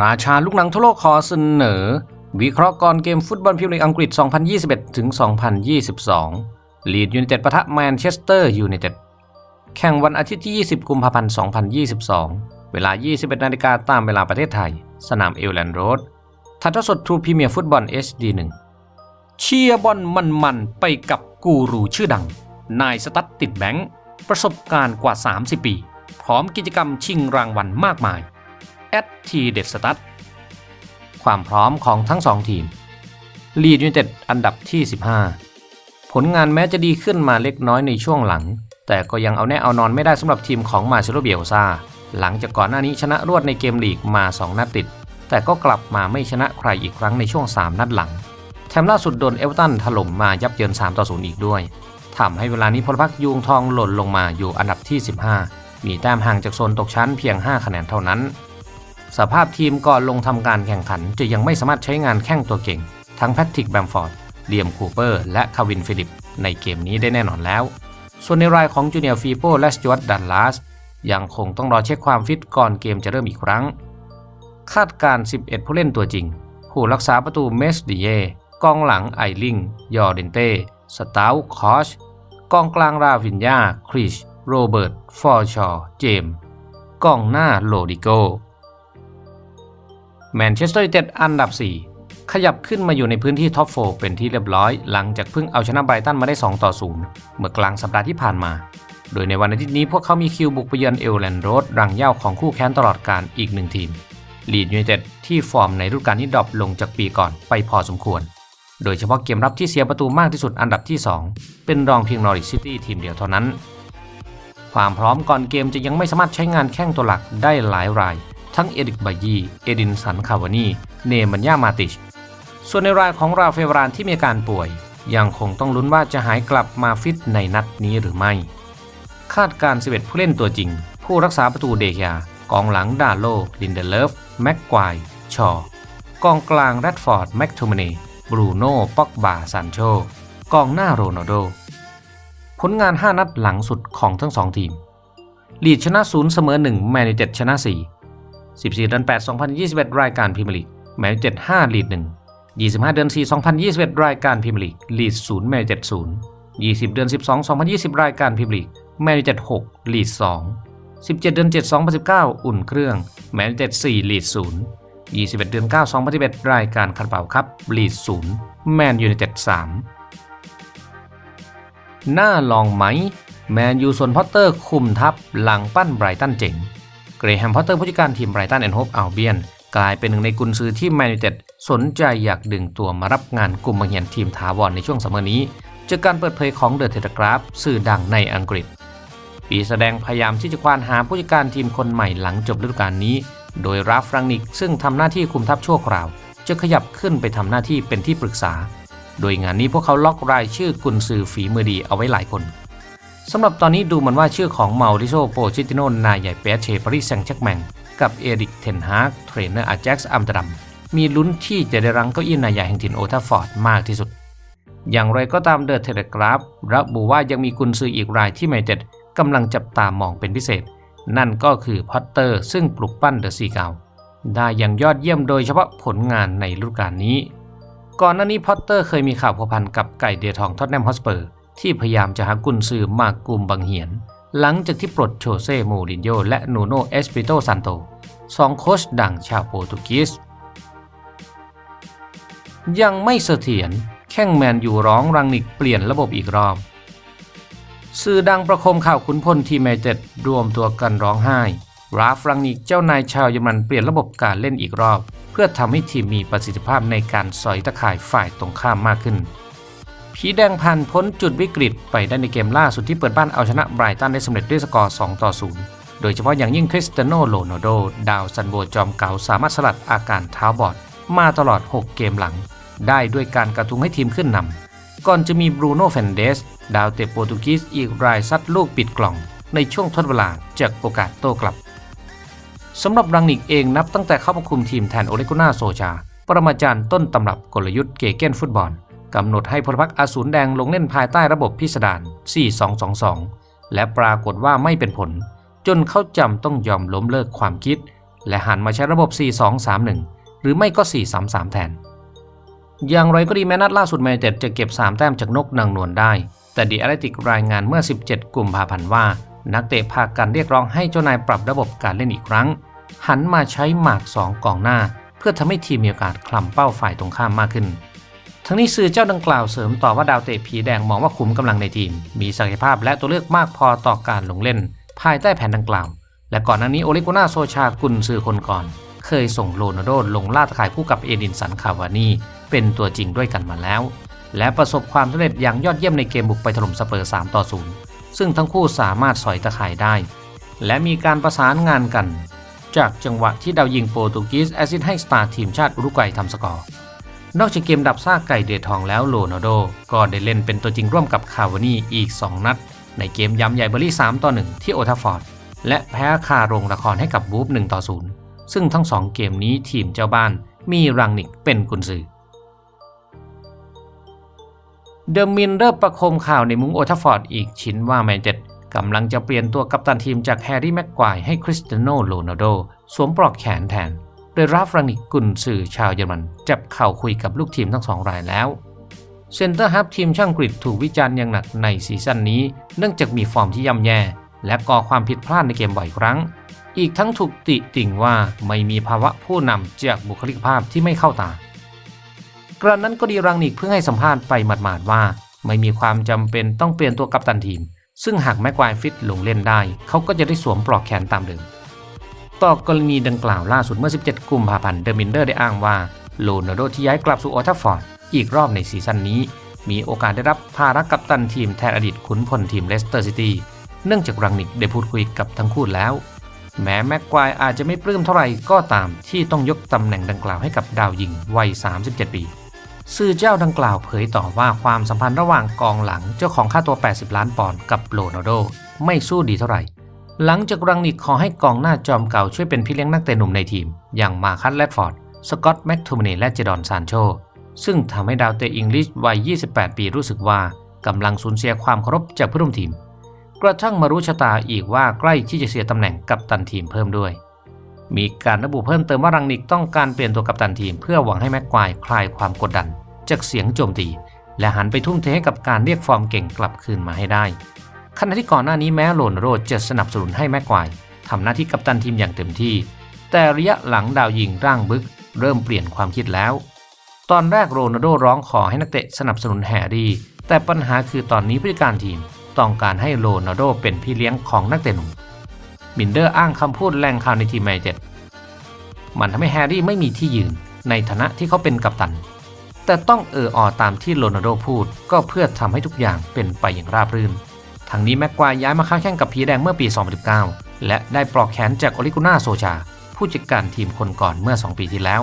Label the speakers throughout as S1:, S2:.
S1: ราชาลูกหนังทั่วโลกขอเสนอ วิเคราะห์ก่อนเกมฟุตบอลพรีเมียร์ลีกอังกฤษ 2021 ถึง 2022 ลีดยูไนเต็ดปะทะแมนเชสเตอร์ยูไนเต็ด แข่งวันอาทิตย์ที่ 20 กุมภาพันธ์ 2022 เวลา 21 นาฬิกาตามเวลาประเทศไทย สนามเอลแลนด์โรดถ่ายทอดสดทรูพรีเมียร์ฟุตบอล HD 1 เชียร์บอลมันๆ ไปกับกูรูชื่อดัง นายสตัดติดแบงค์ ประสบการณ์กว่า 30 ปี พร้อมกิจกรรมชิงรางวัลมากมาย แอดทีเด็ดสตัดความพร้อมของทั้งสองทีมลีดยูไนเต็ดอันดับที่ 15 ผลงานแม้จะดีขึ้นมาเล็กน้อยในช่วงหลัง แต่ก็ยังเอาแน่เอานอนไม่ได้สำหรับทีมของมาเชโลเบียลซาหลังจากก่อนหน้านี้ชนะรวดในเกมลีกมา 2 นัดติด แต่ก็กลับมาไม่ชนะใครอีกครั้งในช่วง 3 นัดหลัง แถมล่าสุดโดนเอเวอเรตันถล่มมายับเยิน3ต่อ0อีกด้วยทำให้เวลานี้พลพักยูงทองหล่นลงมาอยู่อันดับที่ 15 มีแต้มห่างจากโซนตกชั้นเพียง 5 คะแนนเท่านั้น สภาพทีมก่อนลงทำการแข่งขันจะยังไม่สามารถใช้งานแข้งตัวเก่ง ทั้งแพทริกแบมฟอร์ดเลียมคูเปอร์และคาวินฟิลิป ในเกมนี้ได้แน่นอนแล้ว ส่วนในรายของจูเนียร์ฟีโปและสจวตดันลาสยังคงต้องรอเช็คความฟิตก่อนเกมจะเริ่มอีกครั้ง คาดการ 11 ผู้เล่นตัวจริง ผู้รักษาประตูเมสดิเยกองหลังไอลิง ยอร์เดนเต้สตาวคอชกองกลางราวินยาคริช โรเบิร์ต ฟอร์ชอร์เจมส์กองหน้าโลดิโก แมนเชสเตอร์ยูไนเต็ดอันดับ 4 ขยับขึ้นมาอยู่ในพื้นที่ท็อปโฟเป็นที่เรียบร้อย หลังจากเพิ่งเอาชนะไบรตันมาได้ 2 ต่อ 0 เมื่อกลางสัปดาห์ที่ผ่านมา โดยในวันอาทิตย์นี้พวกเขามีคิวบุกไปเยือนเอลแลนด์โรดรังเย้าของคู่แค้นตลอดการอีกหนึ่งทีมลีดยูไนเต็ดที่ฟอร์มในฤดูกาลนี้ดรอปลงจากปีก่อนไปพอสมควร โดยเฉพาะเกมรับที่เสียประตูมากที่สุดอันดับที่ 2 เป็นรองเพียงนอริชซิตี้ทีมเดียวเท่านั้น ความพร้อมก่อนเกมจะยังไม่สามารถใช้งานแข้งตัวหลักได้หลายราย ทั้งเอริกบายี เอดินสันคาวานี เนมันยามาติช ส่วนในรายของราเฟวรานที่มีการป่วย ยังคงต้องลุ้นว่าจะหายกลับมาฟิตในนัดนี้หรือไม่ คาดการณ์11 ผู้เล่นตัวจริง ผู้รักษาประตูเดชยากองหลังดาโล ลินเดเลฟ แม็กควาย ชอ กองกลางแรดฟอร์ด แม็กโทมเนบรูโน่ป็อกบาซันโช กองหน้าโรนัลโด ผลงาน 5 นัดหลังสุดของทั้ง2ทีม ลีดชนะ 0 เสมอ 1 แมนยูเต็ดชนะ 4 14 เดือน 8 2021 รายการพรีเมียร์ลีกแมนยูเต็ด5ลีด 1 25 เดือน 4 2021 รายการพรีเมียร์ลีกลีด 0 แมนยูเต็ด0 20 เดือน 12 2020 รายการพรีเมียร์ลีกแมนยูเต็ด6ลีด 2 17 เดือน 7 2019 อุ่นเครื่อง แมนเต็ด4ลีด0 21เดือน9 2021รายการคันเป่าครับลีด0แมนยูไนเต็ด3หน้าลองไหม แมนยูส่วนพอตเตอร์คุมทัพหลังปั้นไบรตันเจ๋ง เกรแฮมพอตเตอร์ผู้จัดการทีมไบรตันแอนด์โฮปอัลเบียนกลายเป็นหนึ่งในกุนซือที่แมนยูเต็ดสนใจอยากดึงตัวมารับงานกลุ่มบังเหียนทีมถาวรในช่วงซัมมอร์นี้ จากการเปิดเผยของเดอะเทเลกราฟสื่อดังในอังกฤษ ปีแสดงพยายามที่จะควานหาผู้จัดการทีมคนใหม่หลังจบฤดูกาลนี้ โดยราฟรังนิกซึ่งทำหน้าที่คุมทัพชั่วคราว จะขยับขึ้นไปทำหน้าที่เป็นที่ปรึกษา โดยงานนี้พวกเขาล็อกรายชื่อกุนซือฝีมือดีเอาไว้หลายคน สำหรับตอนนี้ดูเหมือนว่าชื่อของเมาริโซโปชิติโนนายใหญ่เปสเชปาริสแซงต์แจ็กแมงกับเอริกเทนฮากเทรนเนอร์อาแจ็กซ์อัมเตอร์ดัมมีลุ้นที่จะได้รังเก้าอี้นายใหญ่แห่งถิ่นโอทัฟฟอร์ดมากที่สุด อย่างไรก็ตามเดอะเทเลกราฟระบุว่ายังมีกุนซืออีกรายที่ไมเต็ดกำลังจับตามองเป็นพิเศษ นั่นก็คือพอตเตอร์ซึ่งปลุกปั้นเดอะซีเกาได้อย่างยอดเยี่ยมโดยเฉพาะผลงานในฤดูกาลนี้ ก่อนหน้านี้พอตเตอร์เคยมีข่าวพัวพันกับไก่เดียทองท็อตแนมฮอสเปอร์ ที่พยายามจะหากุนซือมากกลุ่มบังเหียน หลังจากที่ปลดโชเซ่มูรินโญ่และนูโนเอสปิโตซันโตสองโค้ชดังชาวโปรตุเกสยังไม่เสถียรแข้งแมนอยู่ร้องรังนิกเปลี่ยนระบบอีกรอบ สื่อดังประคมข่าวขุนพลทีมไมเต็ดรวมตัวกันร้องไห้ ราฟรังนิกเจ้านายชาวเยอรมันเปลี่ยนระบบการเล่นอีกรอบ เพื่อทำให้ทีมมีประสิทธิภาพในการสอยตะข่ายฝ่ายตรงข้ามมากขึ้น ผีแดงพันพ้นจุดวิกฤตไปได้ในเกมล่าสุดที่เปิดบ้านเอาชนะไบรตันได้สำเร็จด้วยสกอร์ 2 ต่อ 0 โดยเฉพาะอย่างยิ่งคริสเตโนโรนโด ดาวซันโบจอมเก่าสามารถสลัดอาการเท้าบอด มาตลอด 6 เกมหลัง ได้ด้วยการกระทุ้งให้ทีมขึ้นนำก่อนจะมีบรูโน่เฟนเดส ดาวเตะโปรตุกีสอีกรายซัดลูกปิดกล่อง ในช่วงทดเวลาจากโอกาสโต้กลับสำหรับรังนิกเองนับตั้งแต่เข้ามาคุมทีมแทนโอเลกุน่าโซชาปรมาจารย์ต้นตำรับกลยุทธ์เกเก้นฟุตบอล กำหนดให้พลพรรคอสูรแดงลงเล่นภายใต้ระบบพิสดาร 4-2-2-2 และปรากฏว่าไม่เป็นผล จนเขาจำต้องยอมล้มเลิกความคิด และหันมาใช้ระบบ 4-2-3-1 หรือไม่ก็ 4-3-3 แทน อย่างไรก็ดีแม้นัดล่าสุดแมนเต็ดจะเก็บ 3 แต้มจากนกนางนวลได้ แต่ดีอตเลติกรายงานเมื่อ 17 กุมภาพันธ์ว่า นักเตะพากันเรียกร้องให้เจ้านายปรับระบบการเล่นอีกครั้ง หันมาใช้หมาก 2กองหน้า เพื่อทำให้ทีมมีโอกาสคลำเป้าฝ่ายตรงข้ามมากขึ้น ทั้งนี้สื่อเจ้าดังกล่าวเสริมต่อว่าดาวเตะผีแดงมองว่าขุมกำลังในทีม มีศักยภาพและตัวเลือกมากพอต่อการลงเล่น ภายใต้แผนดังกล่าว และก่อนหน้านี้โอเลกุนาโซชากุนซือคนก่อน เคยส่งโรนัลโดลงล่าตะข่ายคู่กับเอดินสันคาวานีเป็นตัวจริงด้วยกันมาแล้ว และประสบความสำเร็จอย่างยอดเยี่ยมในเกมบุกไปถล่มสเปอร์3ต่อ0ซึ่งทั้งคู่สามารถสอยตะข่ายได้ และมีการประสานงานกัน จากจังหวะที่ดาวยิงโปรตุเกสแอซิดให้สตาร์ทีมชาติอุรุกวัยทำสกอร์ นอกจากเกมดับซากไก่เดือดทองแล้วโรนัลโด ก็ได้เล่นเป็นตัวจริงร่วมกับคาวานี่อีก 2 นัด ในเกมย้ำใหญ่เบอร์รี่ 3 ต่อ 1 ที่โอทาฟอร์ด และแพ้คาโรงละครให้กับบูฟ1ต่อ 0 ซึ่งทั้ง 2 เกมนี้ทีมเจ้าบ้านมีรังนิกเป็นกุนซือเดอะมินเริ่มประโคมข่าวในมุ้งโอทาฟอร์ดอีกชิ้นว่าแมนเจ็ดกำลังจะเปลี่ยนตัวกัปตันทีมจากแฮร์รี่แม็กควายให้คริสเตียโนโรนัลโดสวมปลอกแขนแทน โดยราฟรังนิกกุนสื่อชาวเยอรมัน จับเข่าคุยกับลูกทีมทั้งสองรายแล้วเซนเตอร์ฮับทีมช่างกรีกถูกวิจารณ์อย่างหนักในซีซั่นนี้ เนื่องจากมีฟอร์มที่ย่ำแย่ และก่อความผิดพลาดในเกมบ่อยครั้ง อีกทั้งถูกติติ่งว่าไม่มีภาวะผู้นำจากบุคลิกภาพที่ไม่เข้าตา กระนั้นก็ดีรังนิกเพิ่งให้สัมภาษณ์ไปหมาดๆว่า ไม่มีความจำเป็นต้องเปลี่ยนตัวกัปตันทีม ซึ่งหากแม็กควายฟิตลงเล่นได้ เขาก็จะได้สวมปลอกแขนตามเดิม ต่อกรณีดังกล่าวล่าสุดเมื่อ 17 กุมภาพันธ์เดอะมินเดอร์ได้อ้างว่าโรนัลโดที่ย้ายกลับสู่ออทัฟฟอร์ดอีกรอบในซีซั่นนี้ มีโอกาสได้รับภาระกัปตันทีมแทนอดีตขุนพลทีมเลสเตอร์ซิตี้เนื่องจากรังนิกได้พูดคุยกับทั้งคู่แล้ว แม้แม็กควายอาจจะไม่ปลื้มเท่าไหร่ก็ตามที่ต้องยกตำแหน่งดังกล่าวให้กับดาวยิงวัย 37 ปี สื่อเจ้าดังกล่าวเผยต่อว่าความสัมพันธ์ระหว่างกองหลังเจ้าของค่าตัว 80 ล้านปอนด์กับโรนัลโดไม่สู้ดีเท่าไหร่ หลังจากรังนิกขอให้กองหน้าจอมเก่าช่วยเป็นพี่เลี้ยงนักเตะหนุ่มในทีม อย่างมาคัสแรดฟอร์ด สกอตต์แม็กทูมเนและเจดอนซานโช ซึ่งทำให้ดาวเตะอังกฤษวัย 28 ปีรู้สึกว่ากำลังสูญเสียความเคารพจากเพื่อนร่วมทีม กระทั่งมารู้ชะตาอีกว่าใกล้ที่จะเสียตำแหน่งกัปตันทีมเพิ่มด้วย มีการระบุเพิ่มเติมว่ารังนิกต้องการเปลี่ยนตัวกัปตันทีม เพื่อหวังให้แม็กควายคลายความกดดัน จากเสียงโจมตี และหันไปทุ่มเทให้กับการเรียกฟอร์มเก่งกลับคืนมาให้ได้ ขณะที่ก่อนหน้านี้แม้โรนโดจะสนับสนุนให้แม็กควายทำหน้าที่กัปตันทีมอย่างเต็มที่ แต่ระยะหลังดาวยิงร่างบึก เริ่มเปลี่ยนความคิดแล้ว ตอนแรกโรนัลโดร้องขอให้นักเตะสนับสนุนแฮร์รี่ แต่ปัญหาคือตอนนี้ผู้จัดการทีมต้องการให้โรนัลโดเป็นพี่เลี้ยงของนักเตะหนุ่มบินเดอร์อ้างคำพูดแรงข่าวในทีมแมนเจ็ดมันทำให้แฮร์รี่ไม่มีที่ยืนในฐานะที่เขาเป็นกัปตัน แต่ต้องเอออตามที่โรนัลโดพูดก็เพื่อทำให้ทุกอย่างเป็นไปอย่างราบรื่น ทางนี้แม็กควายย้ายมาค้าแข่งกับผีแดงเมื่อปี 2019 และได้ปลอกแขนจากโอลิกุน่าโซชา ผู้จัดการทีมคนก่อนเมื่อ 2 ปีที่แล้ว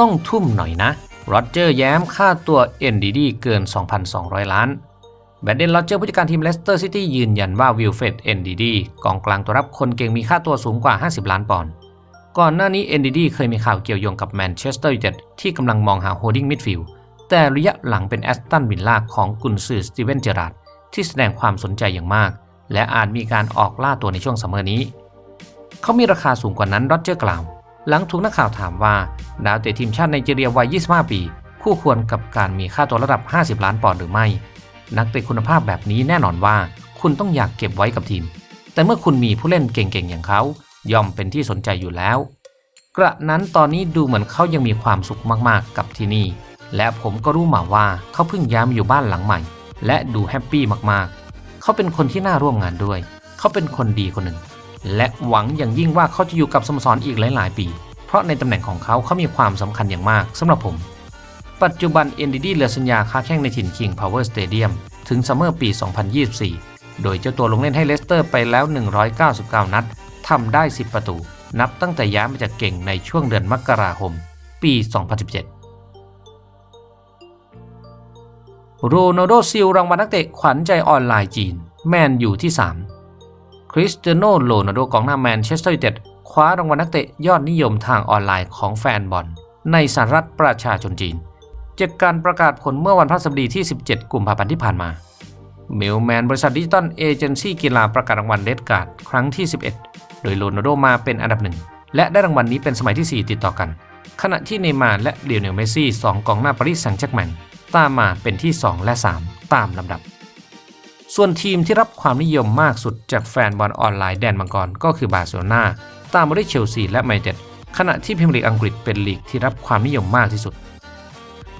S1: ต้องทุ่มหน่อยนะโรเจอร์แย้มค่าตัว NDD เกิน 2,200 ล้านแบดเดนโรเจอร์ผู้จัดการทีมเลสเตอร์ซิตี้ยืนยันว่าวิลเฟด NDD กองกลางตัวรับคนเก่งมีค่าตัวสูงกว่า 50 ล้านปอนด์ก่อนหน้านี้ NDD เคยมีข่าวเกี่ยวโยงกับแมนเชสเตอร์ยูไนเต็ดที่กำลังมองหาโฮดดิ้งมิดฟิลด์ แต่ระยะหลังเป็นแอสตันวิลล่าของกุนซือสตีเวนเจอราร์ดที่แสดงความสนใจอย่างมาก และอาจมีการออกล่าตัวในช่วงซัมเมอร์นี้ เขามีราคาสูงกว่านั้นโรเจอร์กล่าว หลังถูกนักข่าวถามว่า ดาวเตะทีมชาติไนจีเรียวัย 25 ปี คู่ควรกับการมีค่าตัวระดับ 50 ล้านปอนด์หรือไม่ นักเตะคุณภาพแบบนี้แน่นอนว่า คุณต้องอยากเก็บไว้กับทีม แต่เมื่อคุณมีผู้เล่นเก่งๆอย่างเขาย่อมเป็นที่สนใจอยู่แล้ว กระนั้นตอนนี้ดูเหมือนเขายังมีความสุขมากๆกับที่นี่ และผมก็รู้มาว่าเขาเพิ่งย้ายมาอยู่บ้านหลังใหม่ และดูแฮปปี้มากๆ เขาเป็นคนที่น่าร่วมงานด้วย เขาเป็นคนดีคนหนึ่ง และหวังอย่างยิ่งว่าเขาจะอยู่กับสโมสรอีกหลายๆ ปี เพราะในตำแหน่งของเขาเขามีความสำคัญอย่างมากสำหรับผม ปัจจุบัน NDD เหลือสัญญาค้าแข่งในถิ่น King Power Stadium ถึงซัมเมอร์ปี 2024 โดยเจ้าตัวลงเล่นให้เลสเตอร์ไปแล้ว 199 นัดทำได้ 10 ประตู นับตั้งแต่ย้ายมาจากเก่งในช่วงเดือนมกราคม ปี 2017 โรนัลโดซิลรางวัลนักเตะขวัญใจออนไลน์จีน แมนอยู่ที่ 3 คริสเตียโนโรนัลโดกองหน้าแมนเชสเตอร์ยูไนเต็ดคว้ารางวัลนักเตะยอดนิยมทางออนไลน์ของแฟนบอล ในสหรัฐประชาชนจีน จากการประกาศผลเมื่อวันพฤหัสบดีที่ 17 กุมภาพันธ์ที่ผ่านมาเมลแมนบริษัทดิจิตอลเอเจนซี่กีฬาประกาศรางวัลเดดการ์ดครั้งที่ 11 โดยโรนัลโดมาเป็นอันดับหนึ่งและได้รางวัลนี้เป็นสมัยที่ 4 ติดต่อกัน ขณะที่เนย์มาร์และเดียเนลเมซี่สองกองหน้าปารีสแซงต์แชร์กแมง ตามมาเป็นที่ 2 และ 3 ตามลำดับ ส่วนทีมที่รับความนิยมมากสุดจากแฟนบอลออนไลน์แดนมังกรก็คือบาร์เซโลนาตามมาด้วยเชลซีและแมเชสเตอร์ขณะที่พรีเมียร์ลีกอังกฤษเป็นลีกที่รับความนิยมมากที่สุด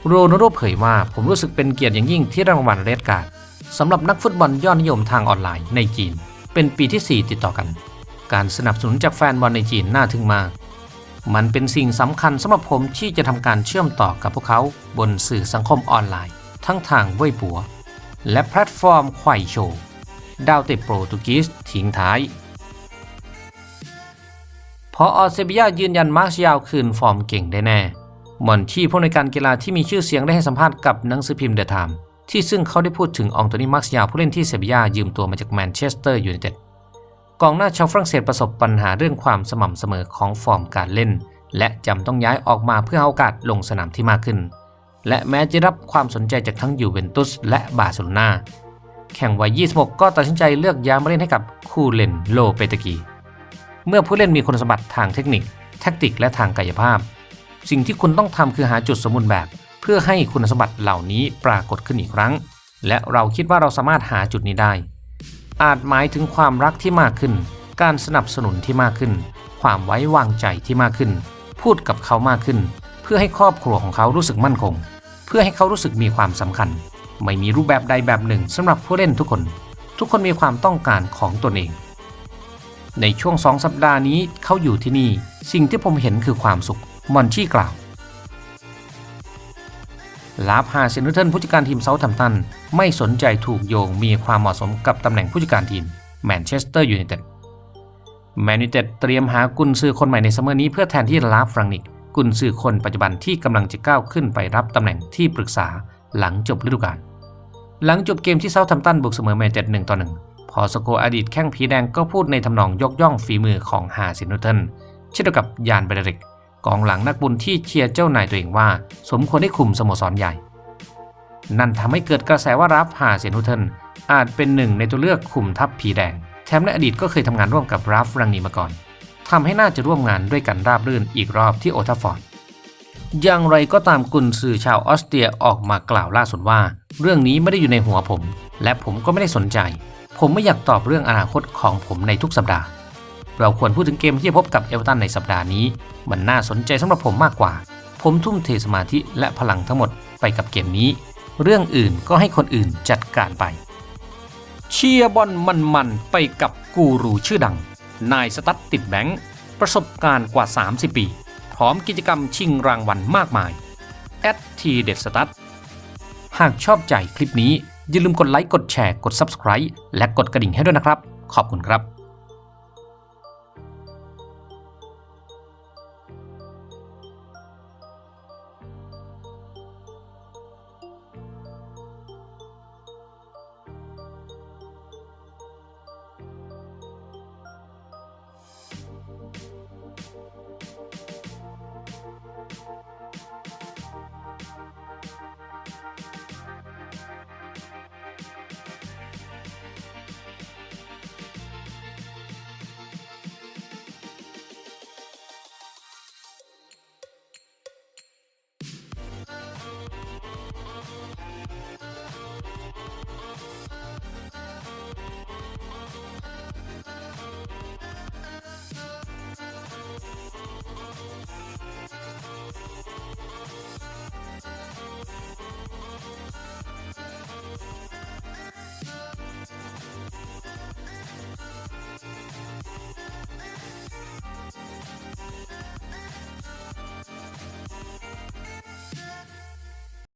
S1: โรนัลโดเผยว่าผมรู้สึกเป็นเกียรติอย่างยิ่งที่รางวัลเรดการ์ดสำหรับนักฟุตบอลยอดนิยมทางออนไลน์ในจีน เป็นปีที่ 4 ติดต่อกัน การสนับสนุนจากแฟนบอลในจีนน่าทึ่งมาก มันเป็นสิ่งสำคัญสำหรับผมที่จะทำการเชื่อมต่อกับพวกเขาบนสื่อสังคมออนไลน์ ทั้งทางเว่ยปัว และแพลตฟอร์มไขว่โชว์ดาวเตะโปรตุกีสทิ้งท้ายพออเซบียายืนยันมาร์ชยาวคืนฟอร์มเก่งได้แน่หมอนที่ผู้ในการกีฬาที่มีชื่อเสียงได้ให้สัมภาษณ์กับหนังสือพิมพ์เดอะไทม์ที่ซึ่งเขาได้พูดถึงอองโตนีมาร์ชยาวผู้เล่นที่เซบียายืมตัวมาจากแมนเชสเตอร์ยูไนเต็ด กองหน้าชาวฝรั่งเศสประสบปัญหาเรื่องความสม่ำเสมอของฟอร์มการเล่น และจำต้องย้ายออกมาเพื่อเอาโอกาสลงสนามที่มากขึ้น และแม้จะรับความสนใจจากทั้งยูเวนตุสและบาร์เซโลนาแข่งวัย 26 ก็ตัดสินใจเลือกย้ายมาเล่นให้กับคูเลนโลเปตกี เมื่อผู้เล่นมีคุณสมบัติทางเทคนิค แทคติกและทางกายภาพ สิ่งที่คุณต้องทำคือหาจุดสมบูรณ์แบบ เพื่อให้คุณสมบัติเหล่านี้ปรากฏขึ้นอีกครั้ง และเราคิดว่าเราสามารถหาจุดนี้ได้ อาจหมายถึงความรักที่มากขึ้น การสนับสนุนที่มากขึ้น ความไว้วางใจที่มากขึ้น พูดกับเขามากขึ้น เพื่อให้ครอบครัวของเขารู้สึกมั่นคง เพื่อให้เขารู้สึกมีความสำคัญ ไม่มีรูปแบบใดแบบหนึ่งสำหรับผู้เล่นทุกคน ทุกคนมีความต้องการของตนเอง ในช่วงสองสัปดาห์นี้เขาอยู่ที่นี่ สิ่งที่ผมเห็นคือความสุข มอนชี่กล่าว ลาฟฮาเซนเทนผู้จัดการทีมเซาท์แฮมตันไม่สนใจถูกโยงมีความเหมาะสมกับตำแหน่งผู้จัดการทีมแมนเชสเตอร์ยูไนเต็ดแมนยูเต็ดเตรียมหากุนซือคนใหม่ในซัมเมอร์นี้เพื่อแทนที่ลาฟรังนิกกุนซือคนปัจจุบันที่กำลังจะก้าวขึ้นไปรับตำแหน่งที่ปรึกษาหลังจบฤดูกาลหลังจบเกมที่เซาท์แฮมตันบุกเสมอแมนเชสเตอร์หนึ่งต่อหนึ่งพอสโกอดีตแข้งผีแดงก็พูดในทำนองยกย่องฝีมือของฮาเซนุเทนเช่นเดียวกับยานเบเดริก กองหลังนักบุญที่เชียร์เจ้านายตัวเองว่า สมควรได้คุมสโมสรใหญ่ นั่นทำให้เกิดกระแสว่ารับฮาเซนุเทนอาจเป็นหนึ่งในตัวเลือกคุมทัพผีแดงแถมในอดีตก็เคยทำงานร่วมกับราฟรังนีมาก่อนทำให้น่าจะร่วมงานด้วยกันราบรื่นอีกรอบที่โอทัฟฟอร์ดอย่างไรก็ตามกุนซือชาวออสเตรียออกมากล่าวล่าสุดว่า เรื่องนี้ไม่ได้อยู่ในหัวผม และผมก็ไม่ได้สนใจ ผมไม่อยากตอบเรื่องอนาคตของผมในทุกสัปดาห์ เราควรพูดถึงเกมที่จะพบกับเอเวอร์ตันในสัปดาห์นี้ มันน่าสนใจสำหรับผมมากกว่า ผมทุ่มเทสมาธิและพลังทั้งหมดไปกับเกมนี้ เรื่องอื่นก็ให้คนอื่นจัดการไป เชียร์บอลมันๆไปกับกูรูชื่อดัง นายสตั๊ดติดแบงค์ประสบการณ์กว่า 30 ปี พร้อมกิจกรรมชิงรางวัลมากมายแอดทีเด็ดสตั๊ดหากชอบใจคลิปนี้อย่าลืมกดไลค์กดแชร์กด Subscribe และกดกระดิ่งให้ด้วยนะครับ ขอบคุณครับ